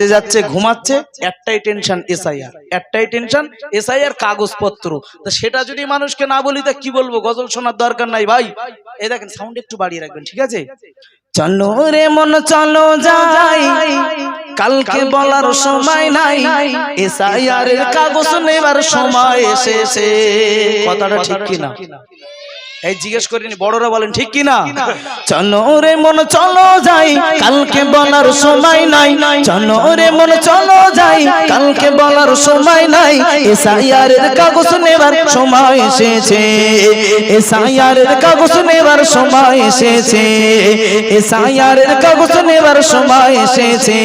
যাচ্ছে ঘুমাচ্ছে একটাই টেনশন এসআইআর একটাই টেনশন এসআইআর কাগজপত্র। তো সেটা যদি মানুষকে না বলি তা কি বলব? গজল শোনার দরকার নাই ভাই। এই দেখেন সাউন্ড একটু বাড়িয়ে রাখবেন ঠিক আছে? চলো রে মন চলো যাই। কালকে বলার সময় নাই। এসআইআর এর কাগজ নেবার সময় এসেছে। কথাটা ঠিক কিনা? এই জিজ্ঞেস করিনি বড়রা বলেন ঠিক কিনা চলো রে মন চলো যাই কালকে বলার সময় নাই। চলো রে মন চলো যাই কালকে বলার সময় নাই। এসআইআর এর কাগজ নেবার সময় এসেছে। এসআইআর এর কাগজ নেবার সময় এসেছে। এসআইআর এর কাগজ নেবার সময় এসেছে।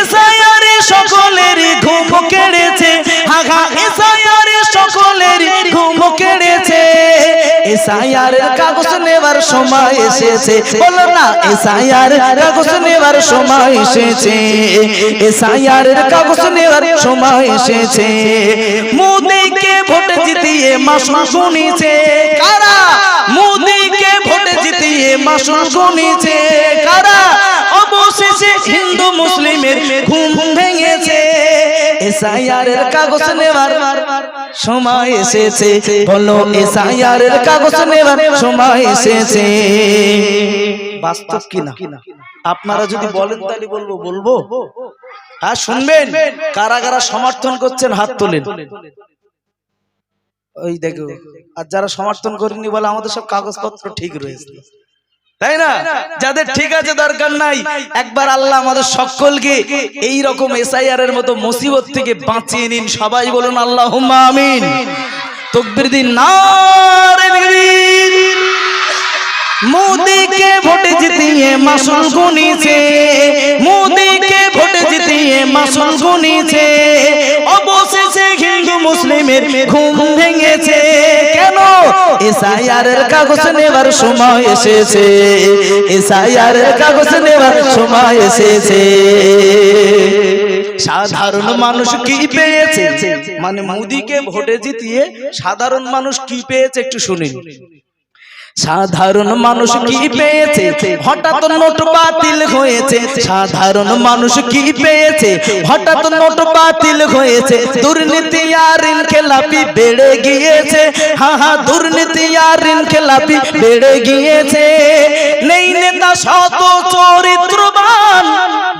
এসআইআর সকলের ঘুম কেড়েছে। এসআইআর কাগজ নেবার সময় এসেছে। বলো না, এসআইআর কাগজ নেবার সময় এসেছে। এসআইআর কাগজ নেবার সময় এসেছে। মোদিকে ভোট জিতিয়ে মাসুল শুনিছে। কারা? মোদিকে ভোট জিতিয়ে মাসুল শুনিছে। কারা? অবশেষে হিন্দু মুসলিমের ঘুম এসআইআর এর কাগজ নেবার সময় এসেছে। বলো এসআইআর এর কাগজ নেবার সময় এসেছে। বাস্তব কিনা? আপনারা যদি বলেন তাহলে বলব বলব। হ্যাঁ শুনবেন কারা কারা সমর্থন করছেন হাত তোলেন। ওই দেখো আর যারা সমর্থন করেনি বলে আমাদের সব কাগজপত্র ঠিক রয়েছে। তাই না? যাদের ঠিক আছে দরকার নাই একবার আল্লাহ আমাদের সকলকে এই রকম এসআইআর এর মতো মুসিবত থেকে বাঁচিয়ে নিন সবাই বলুন আল্লাহ আমিন। তকবির দিন নারে তাকবীর। মোদিকে ভোটে জিতিয়ে মাসুল গুনিছে। মোদিকে ভোটে জিতিয়ে মাসুল গুনিছে। অবশেষে হিন্দু মুসলিমের ঘুম ভেঙেছে। কেন? এসআইআরের কাগজ নেবার সময় এসেছে। এসআইআরের কাগজ নেবার সময় এসেছে। সাধারণ মানুষ কি পেয়েছে? মানে মোদিকে ভোটে জিতিয়ে সাধারণ মানুষ কি পেয়েছে একটু শুনুন। সাধারণ মানুষ কি পেয়েছে? হঠাৎ নোট বাতিল হয়েছে। সাধারণ মানুষ কি পেয়েছে? হঠাৎ নোট বাতিল হয়েছে। দুর্নীতি আর ঋণ খেলাপি বেড়ে গিয়েছে। হা হা দুর্নীতি আর ঋণ খেলাপি বেড়ে গিয়েছে। নেই নেতা শত চরিত্রবান।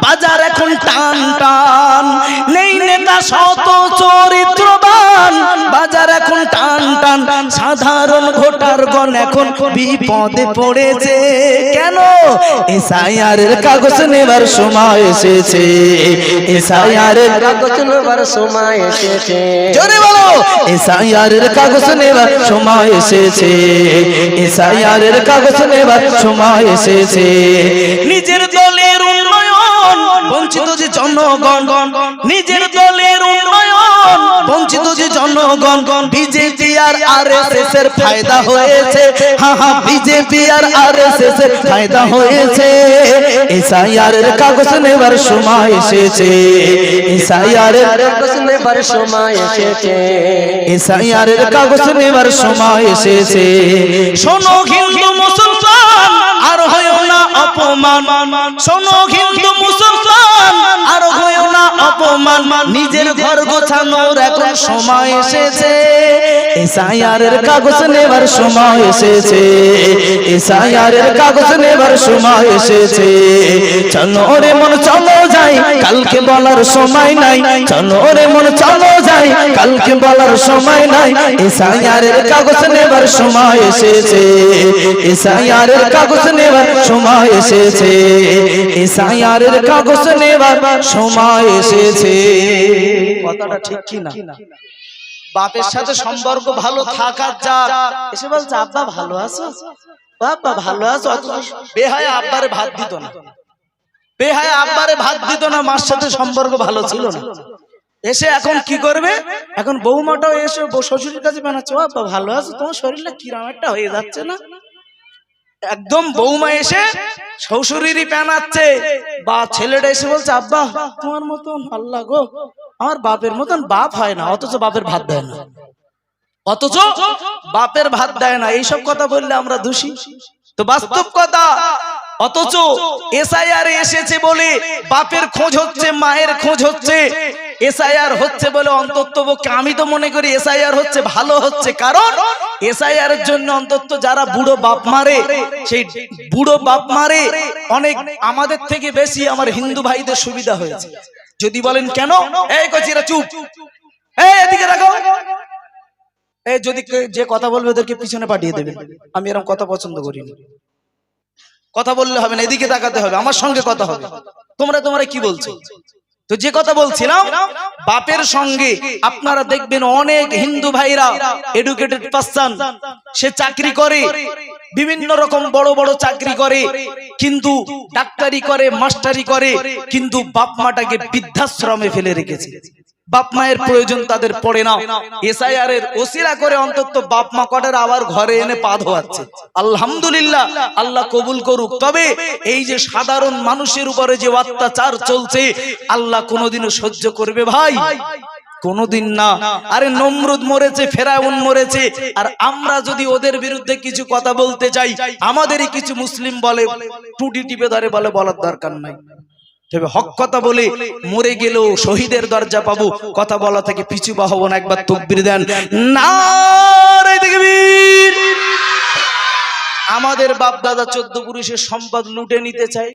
বাজার এখন টান টান। নেই নেতা শত চরিত্রবান। বাজার এখন টান টান। সাধারণ ভোটার গণ এখন বিপদে পড়েছে। কেন? এসআইআর এর কাগজ নেবার সময় এসেছে। এসআইআর এর কাগজ নেবার সময় এসেছে। জোরে বলো। এসআইআর এর কাগজ নেবার সময় এসেছে। এসআইআর এর কাগজ নেবার সময় এসেছে। নিজের দলের উন্নয়ন, বঞ্চিত যে জনগণ, নিজের দলের জনগণ বিজেপি আর আরএসএস এর ফায়দা হয়েছে। হ্যাঁ হ্যাঁ বিজেপি আর আরএসএস এর ফায়দা হয়েছে। এসআইআর এর কাগজ নেবার সময় এসেছে। এসআইআর এর কাগজ নেবার সময় এসেছে। এসআইআর এর কাগজ নেবার সময় এসেছে। শোনো হিন্দু মুসলমান, আর হয়েও না অপমান। শোনো হিন্দু মুসলমান নিজের ঘর গোছানোর এখন সময় এসেছে। এসআইআর এর কাগজ নেবার সময় এসেছে। এসআইআর এর কাগজ নেবার সময় এসেছে। চলো রে মন, চলো যাই, কালকে বলার সময় নাই। চলো রে মন, চলো যাই, কালকে বলার সময় নাই। এসআইআর এর কাগজ নেবার সময় এসেছে। এসআইআর এর কাগজ নেবার সময় এসেছে। এসআইআর এর কাগজ নেবার সময় এসেছে। কথাটা ঠিক কি না বাপের সাথে সম্পর্ক ভালো থাকার যা এসে বলছে আব্বা ভালো আছো? বাবা ভালো আছো বেহায় আব্বারে ভাত দিত না। বেহায় আব্বারে ভাত দিত না মার সাথে সম্পর্ক ভালো ছিল না। এসে এখন কি করবে? এখন বৌমাটাও এসে শ্বশুরের কাছে বানাচ্ছে ও আব্বা ভালো আছো? তোমার শরীরটা কিরাম একটা হয়ে যাচ্ছে না? একদম বৌমা এসে শ্বশুরেরই প্যানাচ্ছে বা ছেলেটা এসে বলছে আব্বা তোমার মতন আল্লাহ গো আমার বাপের মতন বাপ হয় না, অথচ বাপের ভাত দেয় না। অথচ বাপের ভাত দেয় না, এইসব কথা বললে আমরা দোষী। তো বাস্তব কথা, অথচ এসআইআর এসেছে বলে বাপের খোঁজ হচ্ছে, মায়ের খোঁজ হচ্ছে, এসআইআর হচ্ছে বলে অন্তত আমি তো মনে করি এসআইআর হচ্ছে, ভালো হচ্ছে, কারণ এসআইআর এর জন্য অন্তত যারা বুড়ো বাপ মারে, সেই বুড়ো বাপ মারে অনেক আমাদের থেকে বেশি আমার হিন্দু ভাইদের সুবিধা হয়েছে। যদি বলেন কেন? এই কচিরা চুপ। এই এদিকে রাখো। এই যদি যে কথা বলবে ওদেরকে পিছনে পাঠিয়ে দেবে। আমি এরকম কথা পছন্দ করি না। কথা বললে হবে না এদিকে তাকাতে হবে আমার সঙ্গে কথা হবে। তোমরা তোমরা কি বলছো? তো যে কথা বলছিলাম, বাপের সঙ্গে আপনারা দেখবেন অনেক হিন্দু ভাইরা এডুকেটেড পার্সন সে চাকরি করে, বিভিন্ন রকম বড় বড় চাকরি করে, কিন্তু ডাক্তারি করে, মাস্টারি করে, কিন্তু বাপ মাটাকে বৃদ্ধাশ্রমে ফেলে রেখেছে। বাপ মায়ের প্রয়োজন তাদের পড়ে না এসআইআর এর ওসিলা করে অন্তত বাপ মা কটার আবার ঘরে এনে পা ধোয়াচ্ছে। আলহামদুলিল্লাহ, আল্লাহ কবুল করুক। তবে এই যে সাধারণ মানুষের উপরে যে অত্যাচার চলছে, আল্লাহ কোনোদিনও সহ্য করবে ভাই। কোনদিন না। আরে নমরুদ মরেছে, ফেরাউন মরেছে, আর আমরা যদি ওদের বিরুদ্ধে কিছু কথা বলতে চাই আমাদেরই কিছু মুসলিম বলে, টুটি টিপে ধরে বলে, বলার দরকার নাই। তবে হক কথা বলে, মরে গেলেও শহীদের দরজা পাবো, কথা বলা থেকে পিছু বা হব না, একবার তকবির দেন। না আমাদের বাপ দাদা চোদ্দ পুরুষের সম্পদ লুটে নিতে চায়